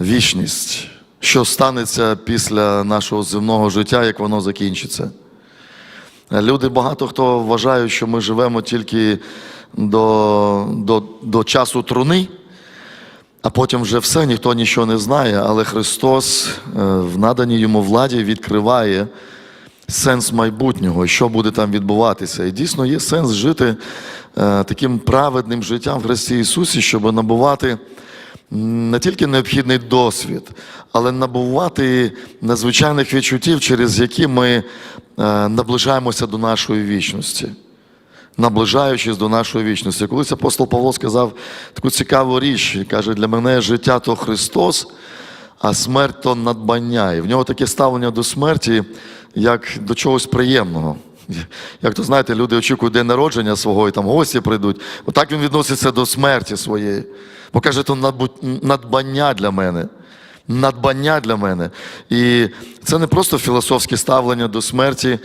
вічність, що станеться після нашого земного життя, як воно закінчиться. Люди багато хто вважають, що ми живемо тільки до, до, до часу труни, а потім вже все, ніхто нічого не знає, але Христос е, в наданій йому владі відкриває сенс майбутнього, що буде там відбуватися. І дійсно є сенс жити е, таким праведним життям в Христі Ісусі, щоб набувати не тільки необхідний досвід, але набувати надзвичайних відчуттів, через які ми е, наближаємося до нашої вічності. Наближаючись до нашої вічності. Колись апостол Павло сказав таку цікаву річ, каже, для мене життя то Христос, а смерть то надбання. І в нього таке ставлення до смерті, як до чогось приємного. Як то знаєте, люди очікують день народження свого і там гості прийдуть. Отак він відноситься до смерті своєї. Бо каже, то надбання для мене. Надбання для мене. І це не просто філософське ставлення до смерті,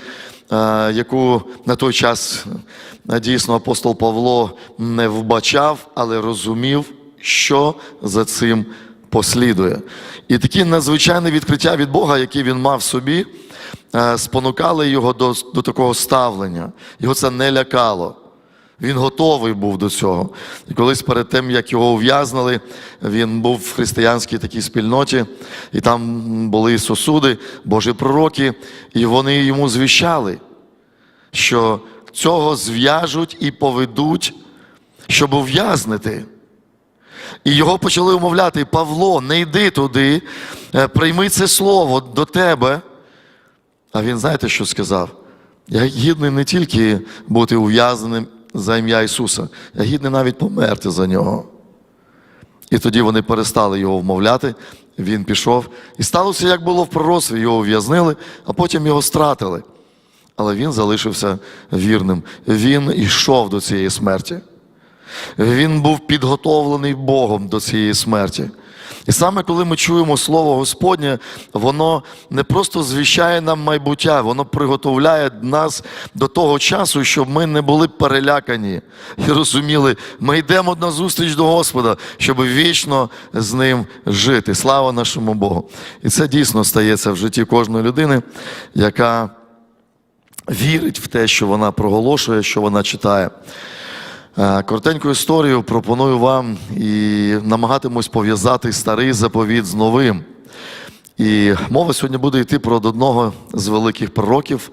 е, яку на той час е, дійсно апостол Павло не вбачав, але розумів, що за цим послідує. І такі надзвичайні відкриття від Бога, які він мав в собі, спонукали його до, до такого ставлення. Його це не лякало. Він готовий був до цього. І колись перед тим, як його ув'язнили, він був в християнській такій спільноті, і там були сосуди, Божі пророки, і вони йому звіщали, що цього зв'яжуть і поведуть, щоб ув'язнити. І його почали умовляти: Павло, не йди туди, е, прийми це слово до тебе. А він, знаєте, що сказав? Я гідний не тільки бути ув'язненим за ім'я Ісуса, я гідний навіть померти за нього. І тоді вони перестали його вмовляти, він пішов. І сталося, як було в пророцтві, його ув'язнили, а потім його стратили. Але він залишився вірним. Він йшов до цієї смерті. Він був підготовлений Богом до цієї смерті. І саме коли ми чуємо Слово Господнє, воно не просто звіщає нам майбуття, воно приготовляє нас до того часу, щоб ми не були перелякані і розуміли, ми йдемо на зустріч до Господа, щоб вічно з ним жити. Слава нашому Богу! І це дійсно стається в житті кожної людини, яка вірить в те, що вона проголошує, що вона читає. Е, Коротеньку історію пропоную вам і намагатимусь пов'язати старий заповіт з новим. І мова сьогодні буде йти про одного з великих пророків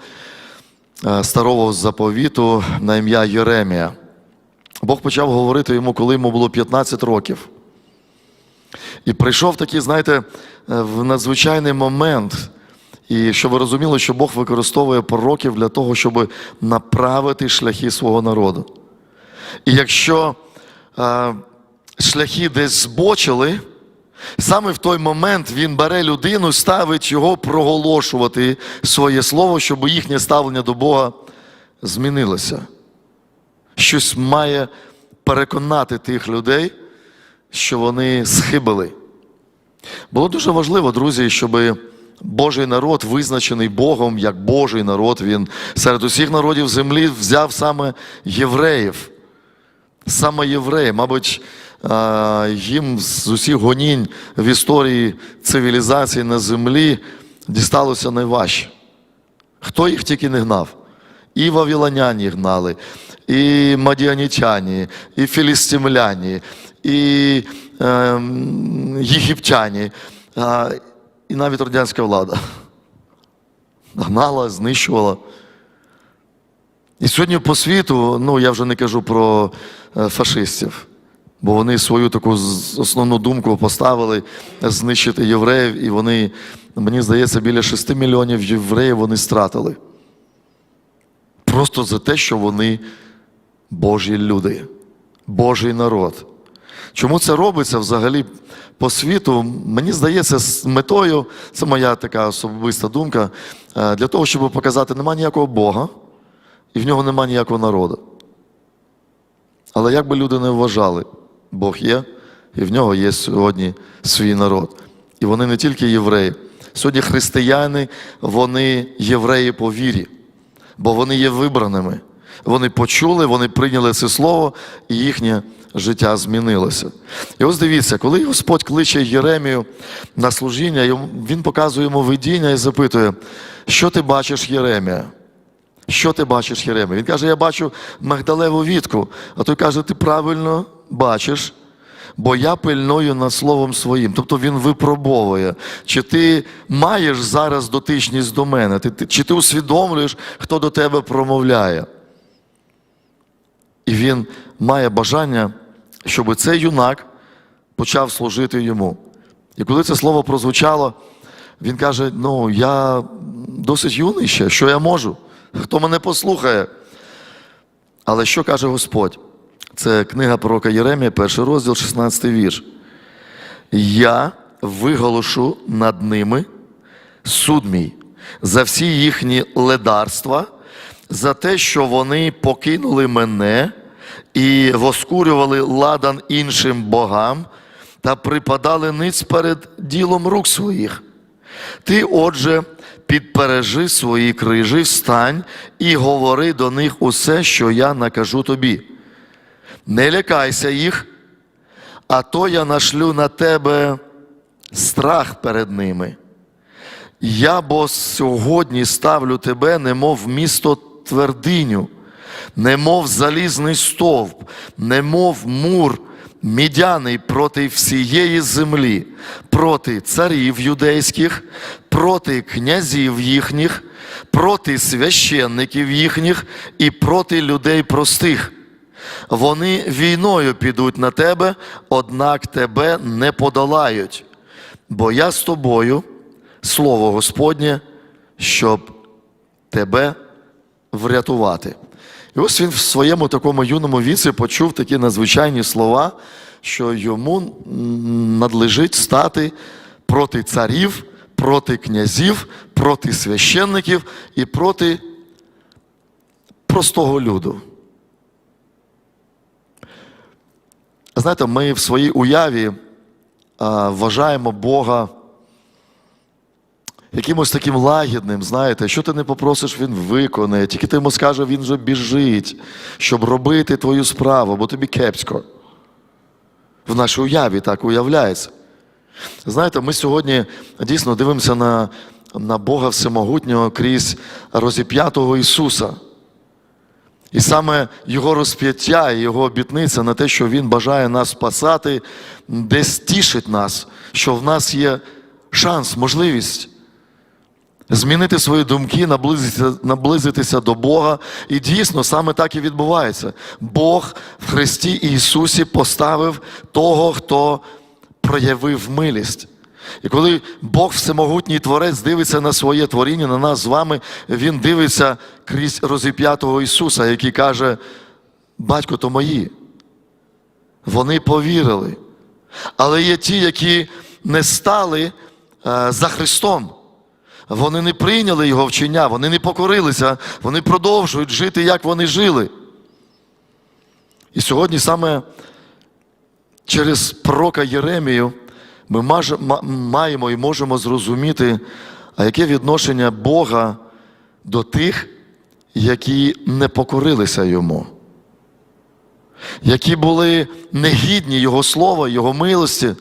е, старого заповіту на ім'я Єремія. Бог почав говорити йому, коли йому було 15 років. І прийшов такий, знаєте, е, в надзвичайний момент. І щоб ви розуміли, що Бог використовує пророків для того, щоб направити шляхи свого народу. І якщо е, шляхи десь збочили, саме в той момент він бере людину, ставить його проголошувати своє слово, щоб їхнє ставлення до Бога змінилося. Щось має переконати тих людей, що вони схибили. Було дуже важливо, друзі, щоб Божий народ, визначений Богом як Божий народ, він серед усіх народів землі взяв саме євреїв. Саме євреї, мабуть, їм з усіх гонінь в історії цивілізації на землі дісталося найважче. Хто їх тільки не гнав? І вавілоняні гнали, і мадіанітяні, і філістимляні, і е, єгиптяні, а, і навіть радянська влада. Гнала, знищувала. І сьогодні по світу, ну я вже не кажу про е, фашистів, бо вони свою таку основну думку поставили знищити євреїв, і вони, мені здається, біля 6 мільйонів євреїв вони стратили. Просто за те, що вони Божі люди, Божий народ. Чому це робиться взагалі по світу? Мені здається, з метою, це моя така особиста думка, е, для того, щоб показати, нема ніякого Бога, і в нього нема ніякого народу. Але як би люди не вважали, Бог є, і в нього є сьогодні свій народ. І вони не тільки євреї. Сьогодні християни, вони євреї по вірі, бо вони є вибраними. Вони почули, вони прийняли це слово, і їхнє життя змінилося. І ось дивіться, коли Господь кличе Єремію на служіння, він показує йому видіння і запитує, що ти бачиш, Єремія? Що ти бачиш, Єремія? Він каже, я бачу мигдалеву вітку. А той каже, ти правильно бачиш, бо я пильную над словом своїм. Тобто він випробовує, чи ти маєш зараз дотичність до мене, чи ти усвідомлюєш, хто до тебе промовляє. І він має бажання, щоб цей юнак почав служити йому. І коли це слово прозвучало, він каже: ну, я досить юний ще, що я можу? Хто мене послухає? Але що каже Господь? Це книга пророка Єремія, перший розділ, 16 вірш. Я виголошу над ними суд мій за всі їхні ледарства, за те, що вони покинули мене і воскурювали ладан іншим богам та припадали ниць перед ділом рук своїх. Ти, отже, підпережи свої крижі, встань і говори до них усе, що я накажу тобі. Не лякайся їх, а то я нашлю на тебе страх перед ними. Я бо сьогодні ставлю тебе, немов місто твердиню, немов залізний стовп, немов мур мідяний проти всієї землі, проти царів юдейських, проти князів їхніх, проти священників їхніх і проти людей простих. Вони війною підуть на тебе, однак тебе не подолають. Бо я з тобою, слово Господнє, щоб тебе врятувати. І ось він в своєму такому юному віці почув такі надзвичайні слова, що йому надлежить стати проти царів, проти князів, проти священників і проти простого люду. Знаєте, ми в своїй уяві а, вважаємо Бога якимось таким лагідним, знаєте, що ти не попросиш, він виконає. Тільки ти йому скаже, він вже біжить, щоб робити твою справу, бо тобі кепсько. В нашій уяві так уявляється. Знаєте, ми сьогодні дійсно дивимося на, на Бога Всемогутнього крізь розіп'ятого Ісуса. І саме Його розп'яття і Його обітниця на те, що Він бажає нас спасати, десь тішить нас, що в нас є шанс, можливість змінити свої думки, наблизитися, наблизитися до Бога. І дійсно саме так і відбувається. Бог в Христі Ісусі поставив того, хто проявив милість. І коли Бог Всемогутній Творець дивиться на своє творіння, на нас з вами, Він дивиться крізь розіп'ятого Ісуса, який каже: Батько то мої. Вони повірили. Але є ті, які не стали е, за Христом. Вони не прийняли Його вчення, вони не покорилися, вони продовжують жити, як вони жили. І сьогодні саме через пророка Єремію ми маємо і можемо зрозуміти, а яке відношення Бога до тих, які не покорилися йому, які були негідні Його слова, Його милості,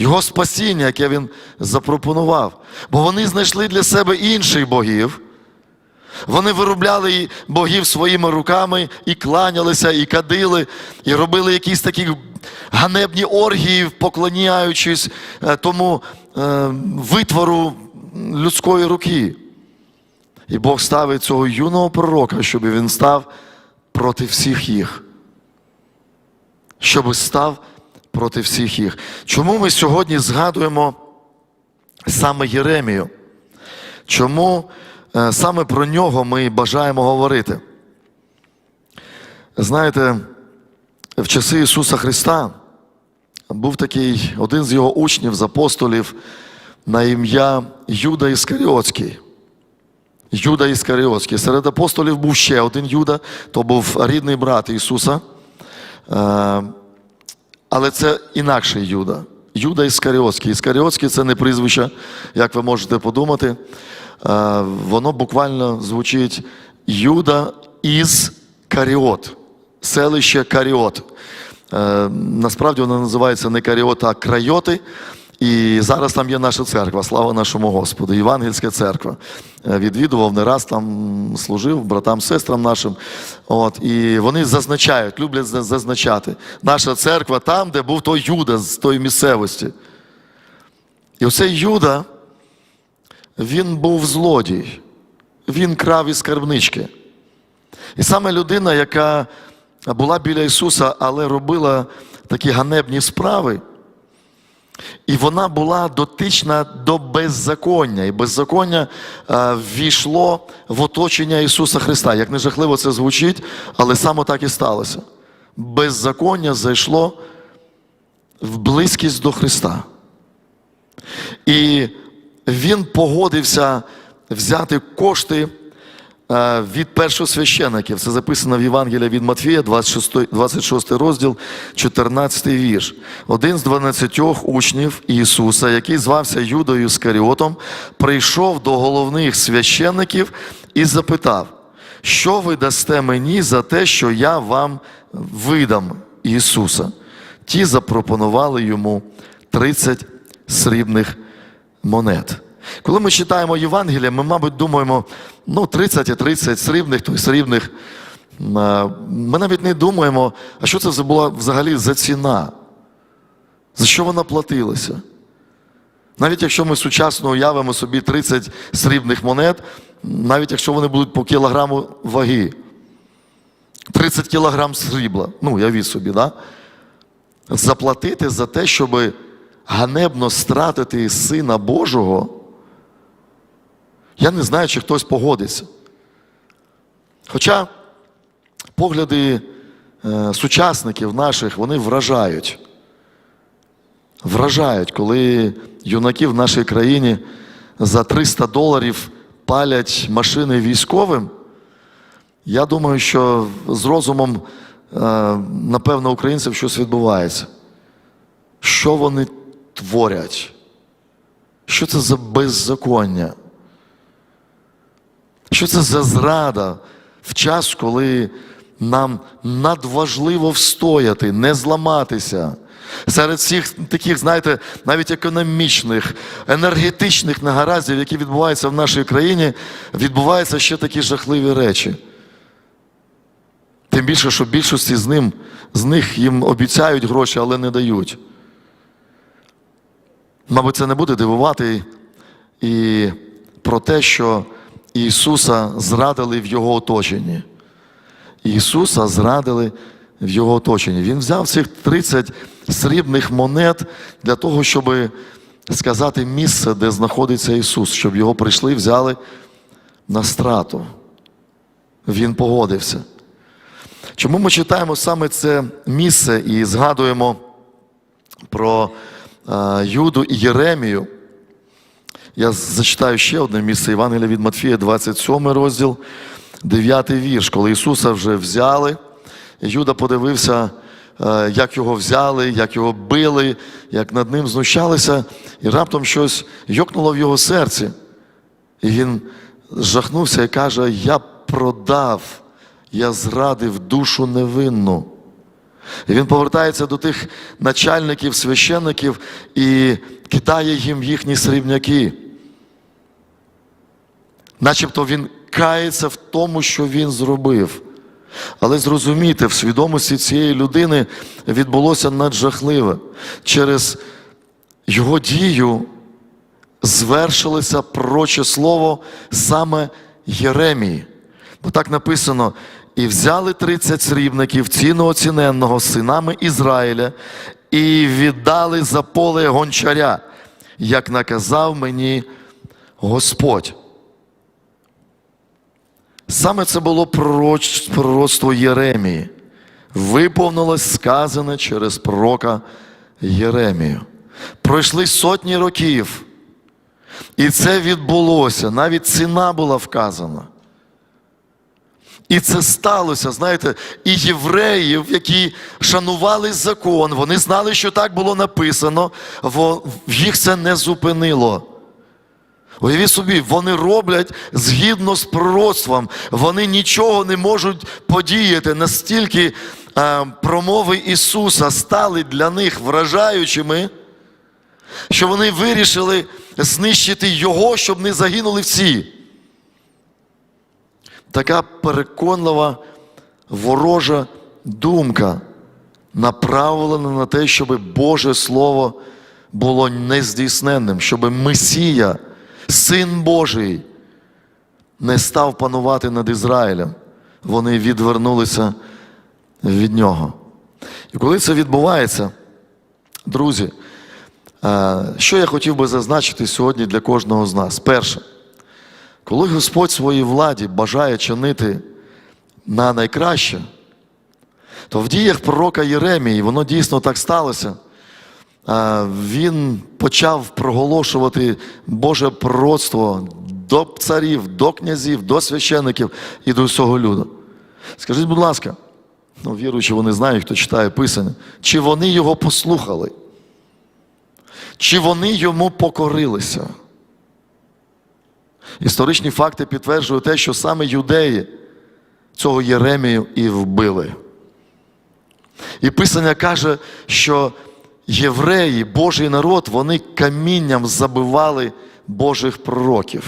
Його спасіння, яке Він запропонував. Бо вони знайшли для себе інших богів. Вони виробляли богів своїми руками і кланялися, і кадили, і робили якісь такі ганебні оргії, поклоняючись е, тому е, витвору людської руки. І Бог ставить цього юного пророка, щоб він став проти всіх їх. Щоб став проти всіх їх. Чому ми сьогодні згадуємо саме Єремію? Чому е, саме про нього ми бажаємо говорити? Знаєте, в часи Ісуса Христа був такий один з його учнів, з апостолів на ім'я Юда Іскаріотський. Юда Іскаріотський. Серед апостолів був ще один Юда, то був рідний брат Ісуса. Але це інакший Юда. Юда Іскаріотський. Іскаріотський це не прізвище, як ви можете подумати. Е, Воно буквально звучить Юда із Каріот, селище Каріот. Е, насправді воно називається не Каріот, а Крайоти. І зараз там є наша церква, слава нашому Господу, Євангельська церква. Е, Відвідував не раз там служив братам, сестрам нашим. От, і вони зазначають, люблять зазначати. Наша церква там, де був той Юда з тої місцевості. І оцей Юда, він був злодій. Він крав із скарбнички. І саме людина, яка була біля Ісуса, але робила такі ганебні справи, і вона була дотична до беззаконня. І беззаконня е, ввійшло в оточення Ісуса Христа. Як не жахливо це звучить, але саме так і сталося. Беззаконня зайшло в близькість до Христа. І він погодився взяти кошти від першосвящеників. Це записано в Євангелії від Матфія, 26, 26 розділ, 14 вірш. Один з 12 учнів Ісуса, який звався Юдою Скаріотом, прийшов до головних священиків і запитав, що ви дасте мені за те, що я вам видам Ісуса? Ті запропонували йому 30 срібних монет. Коли ми читаємо Євангелія, ми, мабуть, думаємо, ну, 30 і 30 срібних, то й срібних. Ми навіть не думаємо, а що це була взагалі за ціна? За що вона платилася? Навіть якщо ми сучасно уявимо собі 30 срібних монет, навіть якщо вони будуть по кілограму ваги, 30 кілограм срібла, ну, явіть собі, да? заплатити за те, щоб ганебно стратити Сина Божого, я не знаю, чи хтось погодиться. Хоча погляди е, сучасників наших, вони вражають. Вражають, коли юнаки в нашій країні за 300 доларів палять машини військовим. Я думаю, що з розумом, е, напевно, українців щось відбувається. Що вони творять? Що це за беззаконня? Що це за зрада в час, коли нам надважливо встояти, не зламатися? Серед всіх таких, знаєте, навіть економічних, енергетичних нагараздів, які відбуваються в нашій країні, відбуваються ще такі жахливі речі. Тим більше, що більшості з, ним, з них їм обіцяють гроші, але не дають. Мабуть, це не буде дивувати і про те, що Ісуса зрадили в Його оточенні. Ісуса зрадили в Його оточенні. Він взяв цих 30 срібних монет для того, щоб сказати місце, де знаходиться Ісус, щоб його прийшли, взяли на страту. Він погодився. Чому ми читаємо саме це місце і згадуємо про е, Юду і Єремію? Я зачитаю ще одне місце Євангелія від Матфія, 27 розділ, 9 вірш. Коли Ісуса вже взяли, Юда подивився, е, як його взяли, як його били, як над ним знущалися, і раптом щось йокнуло в його серці. І він жахнувся і каже: Я продав, я зрадив душу невинну. І він повертається до тих начальників, священників і кидає їм їхні срібняки. Начебто він кається в тому, що він зробив. Але зрозумійте, в свідомості цієї людини відбулося наджахливе. Через його дію звершилося пророче слово саме Єремії. Бо так написано: і взяли 30 срібників цінооціненного синами Ізраїля, і віддали за поле гончаря, як наказав мені Господь. Саме це було пророцтво Єремії. Виповнилось сказане через пророка Єремію. Пройшли сотні років, і це відбулося. Навіть ціна була вказана. І це сталося, знаєте, і євреїв, які шанували закон, вони знали, що так було написано, во- їх це не зупинило. Уявіть собі, вони роблять згідно з пророцтвом. Вони нічого не можуть подіяти. Настільки е, промови Ісуса стали для них вражаючими, що вони вирішили знищити Його, щоб не загинули всі. Така переконлива ворожа думка направлена на те, щоб Боже Слово було нездійсненним, щоб Месія, Син Божий, не став панувати над Ізраїлем. Вони відвернулися від нього. І коли це відбувається, друзі, е, що я хотів би зазначити сьогодні для кожного з нас? Перше, коли Господь своїй владі бажає чинити на найкраще, то в діях пророка Єремії, воно дійсно так сталося. Він почав проголошувати Боже пророцтво до царів, до князів, до священиків і до всього люду. Скажіть, будь ласка, ну, віруючи, вони знають, хто читає Писання, чи вони його послухали? Чи вони йому покорилися? Історичні факти підтверджують те, що саме юдеї цього Єремію і вбили. І Писання каже, що євреї, Божий народ, вони камінням забивали Божих пророків.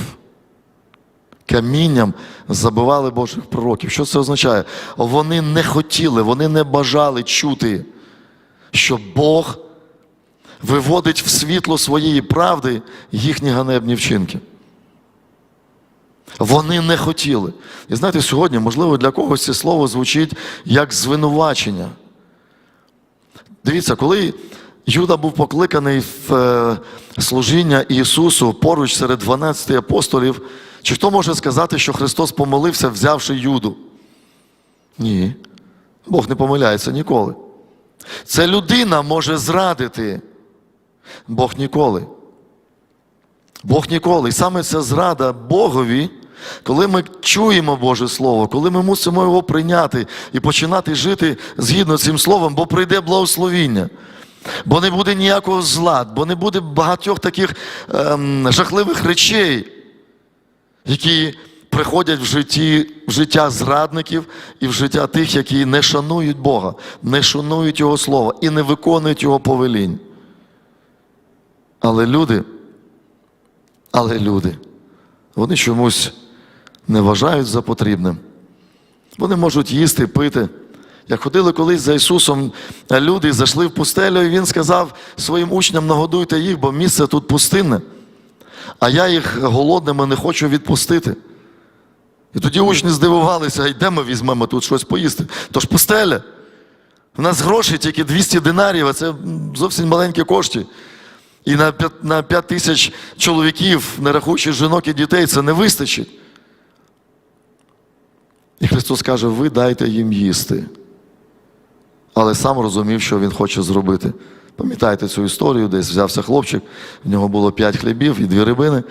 Камінням забивали Божих пророків. Що це означає? Вони не хотіли, вони не бажали чути, що Бог виводить в світло своєї правди їхні ганебні вчинки. Вони не хотіли. І знаєте, сьогодні, можливо, для когось це слово звучить як звинувачення. Дивіться, коли Юда був покликаний в е, служіння Ісусу поруч серед 12 апостолів, чи хто може сказати, що Христос помолився, взявши Юду? Ні. Бог не помиляється ніколи. Це людина може зрадити. Бог ніколи. Бог ніколи. І саме ця зрада Богові, коли ми чуємо Боже Слово, коли ми мусимо його прийняти і починати жити згідно з цим словом, бо прийде благословіння. Бо не буде ніякого зла, бо не буде багатьох таких ем, жахливих речей, які приходять в, житті, в життя зрадників і в життя тих, які не шанують Бога, не шанують Його Слова і не виконують Його повелінь. Але люди, але люди, вони чомусь не вважають за потрібним. Вони можуть їсти, пити. Як ходили колись за Ісусом, люди зайшли в пустелю, і Він сказав своїм учням, нагодуйте їх, бо місце тут пустинне, а я їх голодними не хочу відпустити. І тоді учні здивувалися, «А де ми візьмемо тут щось поїсти. Тож пустеля. У нас гроші тільки 200 динарів, а це зовсім маленькі кошти. І на 5, тисяч чоловіків, не рахуючи жінок і дітей, це не вистачить. І Христос каже, ви дайте їм їсти. Але сам розумів, що Він хоче зробити. Пам'ятаєте цю історію, десь взявся хлопчик, в нього було п'ять хлібів і дві рибини,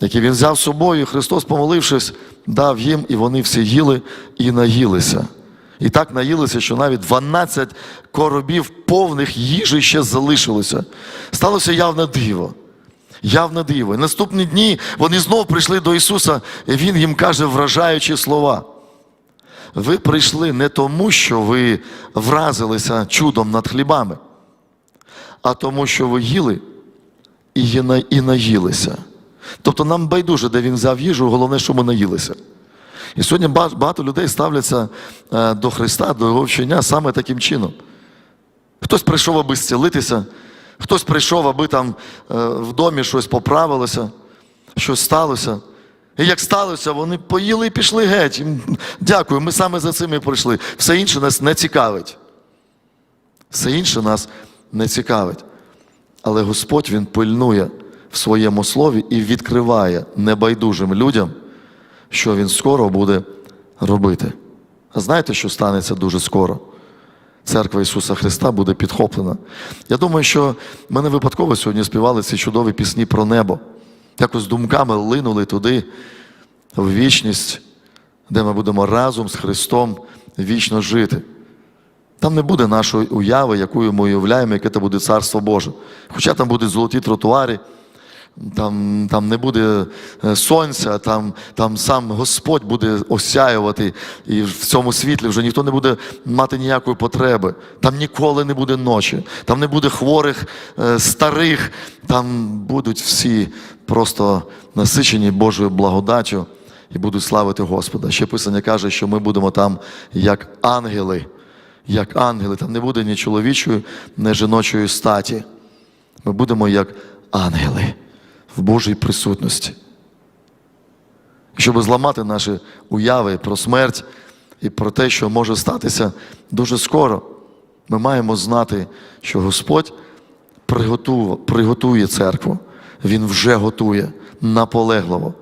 які він взяв з собою, і Христос, помолившись, дав їм, і вони всі їли і наїлися. І так наїлися, що навіть 12 коробів повних їжі ще залишилося. Сталося явне диво. Явне диво. І наступні дні вони знов прийшли до Ісуса, і Він їм каже вражаючі слова. Ви прийшли не тому, що ви вразилися чудом над хлібами, а тому, що ви їли і, на- і наїлися. Тобто нам байдуже, де він взяв їжу, головне, що ми наїлися. І сьогодні багато людей ставляться е, до Христа, до Його вчення саме таким чином. Хтось прийшов, аби зцілитися, хтось прийшов, аби там е, в домі щось поправилося, щось сталося. І як сталося, вони поїли і пішли геть. Їм, Дякую, ми саме за цим і прийшли. Все інше нас не цікавить. Все інше нас не цікавить. Але Господь Він пильнує в своєму слові і відкриває небайдужим людям, що Він скоро буде робити. А знаєте, що станеться дуже скоро? Церква Ісуса Христа буде підхоплена. Я думаю, що ми не випадково сьогодні співали ці чудові пісні про небо. Якось думками линули туди, в вічність, де ми будемо разом з Христом вічно жити. Там не буде нашої уяви, якою ми уявляємо, яке це буде Царство Боже. Хоча там будуть золоті тротуари, там, там не буде е, сонця, там, там сам Господь буде осяювати, і в цьому світлі вже ніхто не буде мати ніякої потреби. Там ніколи не буде ночі, там не буде хворих, е, старих, там будуть всі просто насичені Божою благодаттю і будуть славити Господа. Ще Писання каже, що ми будемо там як ангели, як ангели. Там не буде ні чоловічої, ні жіночої статі. Ми будемо як ангели в Божій присутності. Щоб зламати наші уяви про смерть і про те, що може статися дуже скоро, ми маємо знати, що Господь приготує, церкву. Він вже готує наполегливо.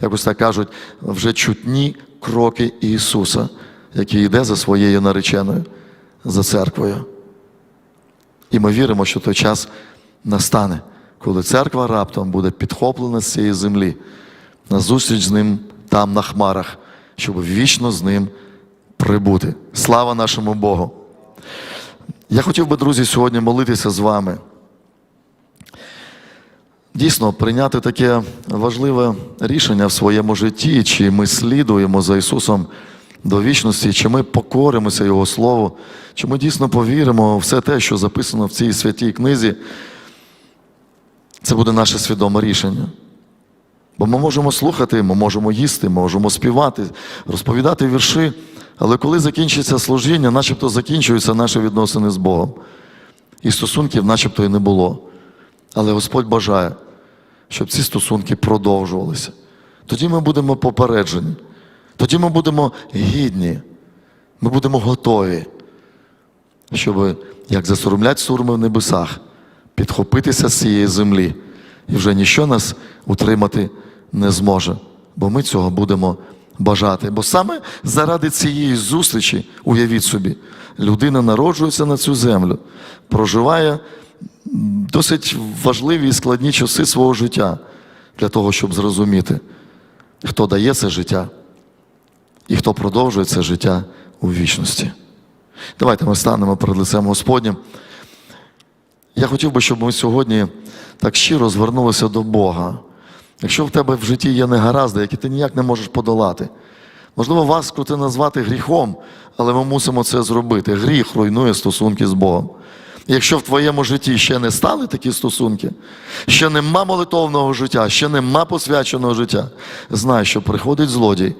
Якось так кажуть, вже чутні кроки Ісуса, який йде за своєю нареченою, за церквою. І ми віримо, що той час настане, коли церква раптом буде підхоплена з цієї землі на зустріч з ним там на хмарах, щоб вічно з ним прибути. Слава нашому Богу! Я хотів би, друзі, сьогодні молитися з вами. Дійсно, прийняти таке важливе рішення в своєму житті, чи ми слідуємо за Ісусом до вічності, чи ми покоримося Його Слову, чи ми дійсно повіримо в все те, що записано в цій святій книзі. Це буде наше свідоме рішення. Бо ми можемо слухати, ми можемо їсти, ми можемо співати, розповідати вірші, але коли закінчиться служіння, начебто закінчуються наші відносини з Богом. І стосунків начебто і не було. Але Господь бажає, щоб ці стосунки продовжувалися. Тоді ми будемо попереджені, тоді ми будемо гідні, ми будемо готові, щоб, як засоромлять сурми в небесах, підхопитися з цієї землі, і вже ніщо нас утримати не зможе, бо ми цього будемо бажати. Бо саме заради цієї зустрічі, уявіть собі, людина народжується на цю землю, проживає досить важливі і складні часи свого життя для того, щоб зрозуміти, хто дає це життя і хто продовжує це життя у вічності. Давайте ми станемо перед лицем Господнім. Я хотів би, щоб ми сьогодні так щиро звернулися до Бога. Якщо в тебе в житті є негаразди, які ти ніяк не можеш подолати, можливо, вас крути назвати гріхом, але ми мусимо це зробити. Гріх руйнує стосунки з Богом. Якщо в твоєму житті ще не стали такі стосунки, ще нема молитовного життя, ще нема посвяченого життя, знай, що приходить злодій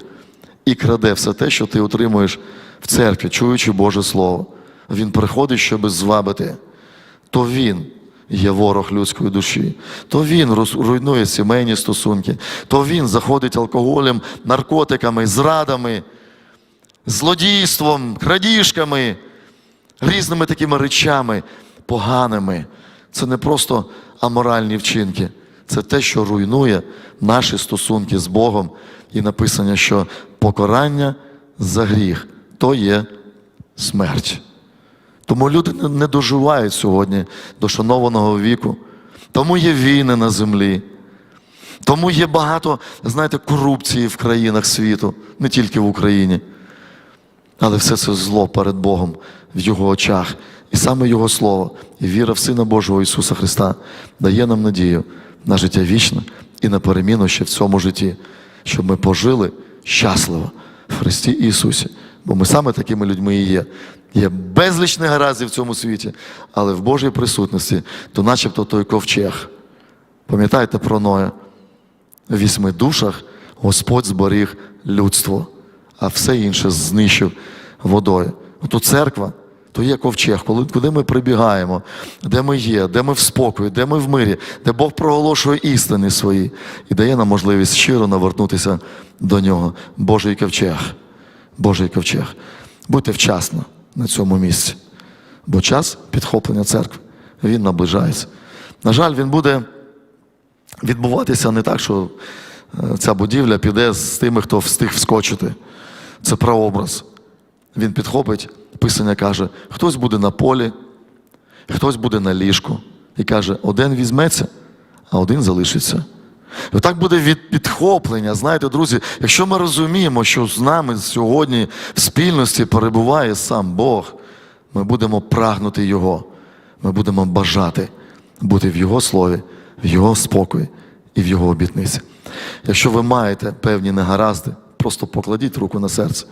і краде все те, що ти отримуєш в церкві, чуючи Боже Слово. Він приходить, щоб звабити. То він є ворог людської душі, то він руйнує сімейні стосунки, то він заходить алкоголем, наркотиками, зрадами, злодійством, крадіжками, різними такими речами поганими. Це не просто аморальні вчинки, це те, що руйнує наші стосунки з Богом. І написано, що покарання за гріх то є смерть. Тому люди не- доживають сьогодні до шанованого віку. Тому є війни на землі. Тому є багато, знаєте, корупції в країнах світу, не тільки в Україні. Але все це зло перед Богом в Його очах. І саме Його Слово і віра в Сина Божого Ісуса Христа дає нам надію на життя вічне і на переміну ще в цьому житті, щоб ми пожили щасливо в Христі Ісусі. Бо ми саме такими людьми і є. Є безліч негараздів в цьому світі, але в Божій присутності, то начебто той ковчег. Пам'ятайте про Ноя? В вісьми душах Господь зберіг людство, а все інше знищив водою. Ото церква, то є ковчег, коли, куди ми прибігаємо, де ми є, де ми в спокої, де ми в мирі, де Бог проголошує істини свої і дає нам можливість щиро навернутися до нього. Божий ковчег. Божий ковчег. Будьте вчасно на цьому місці, бо час підхоплення церкви, він наближається. На жаль, він буде відбуватися не так, що е, ця будівля піде з тими, хто встиг вскочити. Це прообраз. Він підхопить, Писання каже, хтось буде на полі, хтось буде на ліжку. І каже, один візьметься, а один залишиться. І так буде від підхоплення. Знаєте, друзі, якщо ми розуміємо, що з нами сьогодні в спільності перебуває сам Бог, ми будемо прагнути Його, ми будемо бажати бути в Його слові, в Його спокої і в Його обітниці. Якщо ви маєте певні негаразди, просто покладіть руку на серце.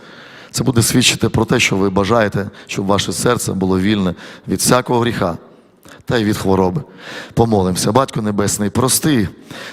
Це буде свідчити про те, що ви бажаєте, щоб ваше серце було вільне від всякого гріха та й від хвороби. Помолимося, Батько Небесний, прости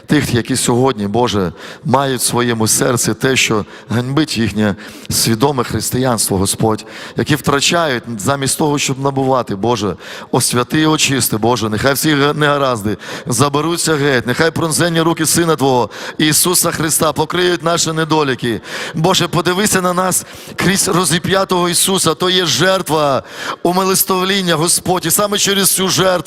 тих, які сьогодні, Боже, мають в своєму серці те, що ганьбить їхнє свідоме християнство, Господь, які втрачають замість того, щоб набувати, Боже, освяти і очисти, Боже, нехай всі негаразди заберуться геть, нехай пронзені руки Сина Твого Ісуса Христа покриють наші недоліки. Боже, подивися на нас крізь розіп'ятого Ісуса, то є жертва умилистовління, Господь, і саме через цю жертву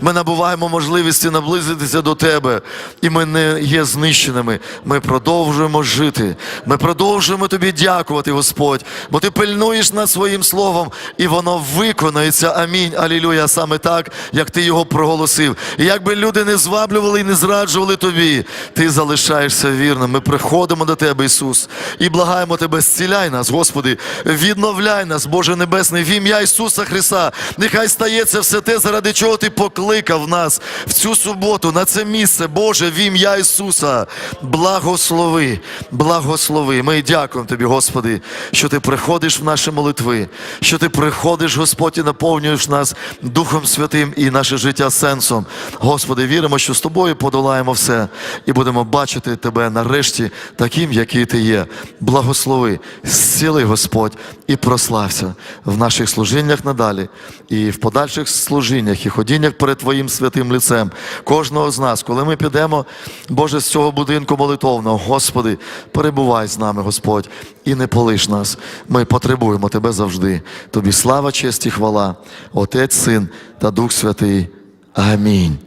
ми набуваємо можливості наблизитися до Тебе, і ми не є знищеними. Ми продовжуємо жити. Ми продовжуємо Тобі дякувати, Господь, бо Ти пильнуєш над своїм словом, і воно виконається. Амінь. Алілюя, саме так, як Ти його проголосив. І як би люди не зваблювали і не зраджували Тобі, Ти залишаєшся вірним. Ми приходимо до Тебе, Ісус, і благаємо Тебе, зціляй нас, Господи, відновляй нас, Боже Небесний, в ім'я Ісуса Христа. Нехай стається все те, заради чого Ти покликав нас в цю суботу, на це місце, Боже, в ім'я Ісуса. Благослови, благослови. Ми дякуємо Тобі, Господи, що Ти приходиш в наші молитви, що Ти приходиш, Господь, і наповнюєш нас Духом Святим і наше життя сенсом. Господи, віримо, що з тобою подолаємо все і будемо бачити Тебе нарешті таким, який Ти є. Благослови, зціли, Господь, і прослався в наших служіннях надалі і в подальших служіннях і ходіннях перед Твоїм святим лицем. Кожного з нас, коли ми підемо, Боже, з цього будинку молитовного, Господи, перебувай з нами, Господь, і не полиш нас. Ми потребуємо Тебе завжди. Тобі слава, честь і хвала, Отець, Син та Дух Святий. Амінь.